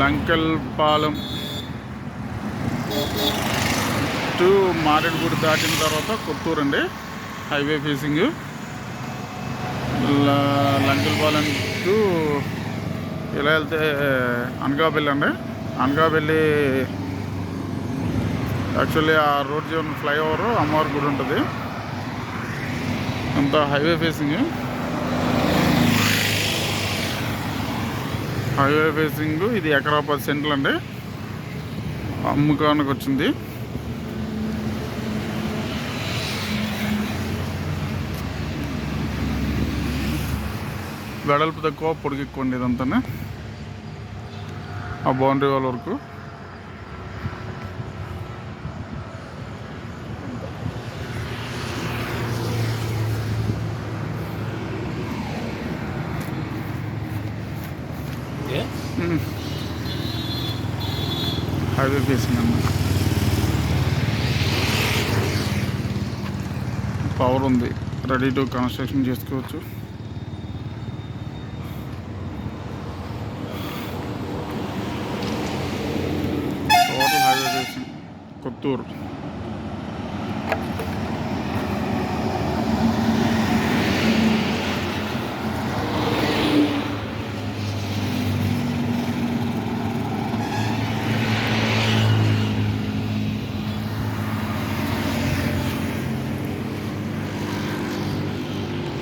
లంకెల్పాలెం to మారేడుగూడి దాటిన తర్వాత కొత్తూరు అండి. Highway facing. Lankelapalem Lankelapalem to ఇలా వెళ్తే అనకాపల్లి అండి. అనకాపల్లి యాక్చువల్లీ ఆ రోడ్ జోన్ ఫ్లైఓవర్ అమ్మవారి గుడి ఉంటుంది. అంతా హైవే ఫేసింగ్. హైవే ఫేసింగ్ ఇది ఎకరా పది సెంట్లు అండి. అమ్ముకానికి వచ్చింది. వెడల్పు తక్కువ పొడిగి ఎక్కువ ఇదంతా ఆ బౌండరీ వాళ్ళ వరకు. హైవే ఫేసింగ్ అన్నమాట పవర్ ఉంది. రెడీ టు కన్స్ట్రక్షన్ చేసుకోవచ్చు. Total highway facing Kothur